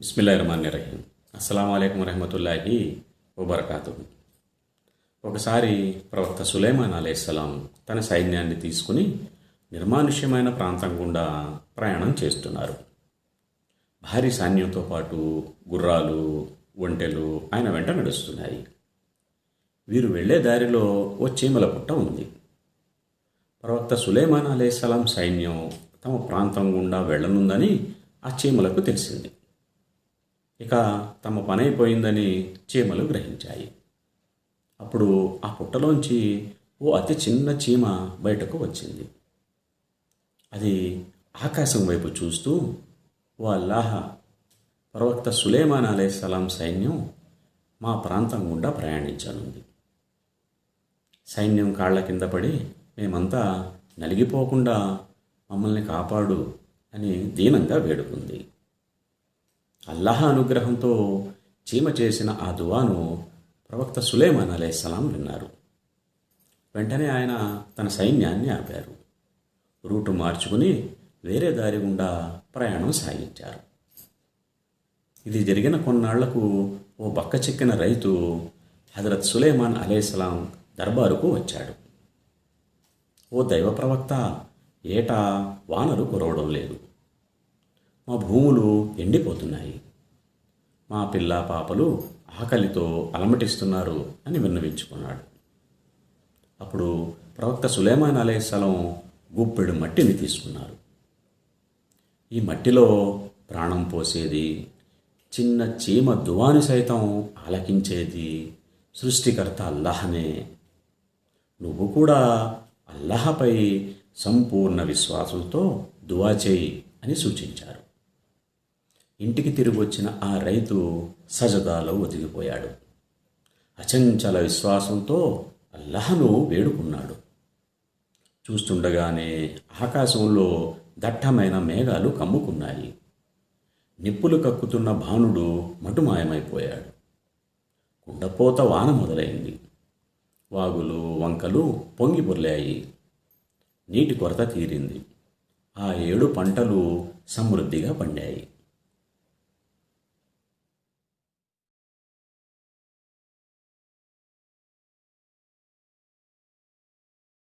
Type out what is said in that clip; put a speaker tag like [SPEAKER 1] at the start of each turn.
[SPEAKER 1] బిస్మిల్లా రహమాన్ రహీం అస్సలం అయికం రహమతుల్లాహి వబర్కాతు ఒకసారి ప్రవక్త సులైమాన్ అలైస్లాం తన సైన్యాన్ని తీసుకుని నిర్మానుష్యమైన ప్రాంతం గుండా ప్రయాణం చేస్తున్నారు. భారీ సైన్యంతో పాటు గుర్రాలు ఒంటెలు ఆయన వెంట నడుస్తున్నాయి. వీరు వెళ్ళే దారిలో ఓ చీమల పుట్ట ఉంది. ప్రవక్త సులేమాన్ అలైహిస్సలాం సైన్యం తమ ప్రాంతం గుండా వెళ్ళనుందని ఆ చీమలకు తెలిసింది. ఇక తమ పని అయిపోయిందని చీమలు గ్రహించాయి. అప్పుడు ఆ పుట్టలోంచి ఓ అతి చిన్న చీమ బయటకు వచ్చింది. అది ఆకాశం వైపు చూస్తూ ఓ అల్లాహ ప్రవక్త సులేమాన్ సలాం సైన్యం మా ప్రాంతం గుండా ప్రయాణించనుంది. సైన్యం కాళ్ళ కింద పడి మేమంతా నలిగిపోకుండా మమ్మల్ని కాపాడు అని దీనంగా వేడుకుంది. అల్లాహ అనుగ్రహంతో చీమ చేసిన ఆ దువాను ప్రవక్త సులేమాన్ అలైహిస్సలాం విన్నారు. వెంటనే ఆయన తన సైన్యాన్ని ఆపారు. రూటు మార్చుకుని వేరే దారి గుండా ప్రయాణం సాగించారు. ఇది జరిగిన కొన్నాళ్ళకు ఓ బక్క చెక్కిన రైతు హజరత్ సులేమాన్ అలైహిస్సలాం దర్బారుకు వచ్చాడు. ఓ దైవ ప్రవక్త ఏటా వానలు కురవడం లేదు. మా భూములు ఎండిపోతున్నాయి. మా పిల్ల పాపలు ఆకలితో అలమటిస్తున్నారు అని విన్నవించుకున్నాడు. అప్పుడు ప్రవక్త సులేమాన్ స్థలం గుప్పెడు మట్టిని తీసుకున్నారు. ఈ మట్టిలో ప్రాణం పోసేది చిన్న చీమ దువాని సైతం ఆలకించేది సృష్టికర్త అల్లాహనే. నువ్వు కూడా అల్లాహపై సంపూర్ణ విశ్వాసంతో దువా చేయి అని సూచించారు. ఇంటికి తిరిగి వచ్చిన ఆ రైతు సజదాలో ఒదిగిపోయాడు. అచంచల విశ్వాసంతో అల్లహను వేడుకున్నాడు. చూస్తుండగానే ఆకాశంలో దట్టమైన మేఘాలు కమ్ముకున్నాయి. నిప్పులు కక్కుతున్న భానుడు మటుమాయమైపోయాడు. కుండపోత వాన మొదలైంది. వాగులు వంకలు పొంగి పొర్లాయి. నీటి కొరత తీరింది. ఆ ఏడు పంటలు సమృద్ధిగా పండాయి.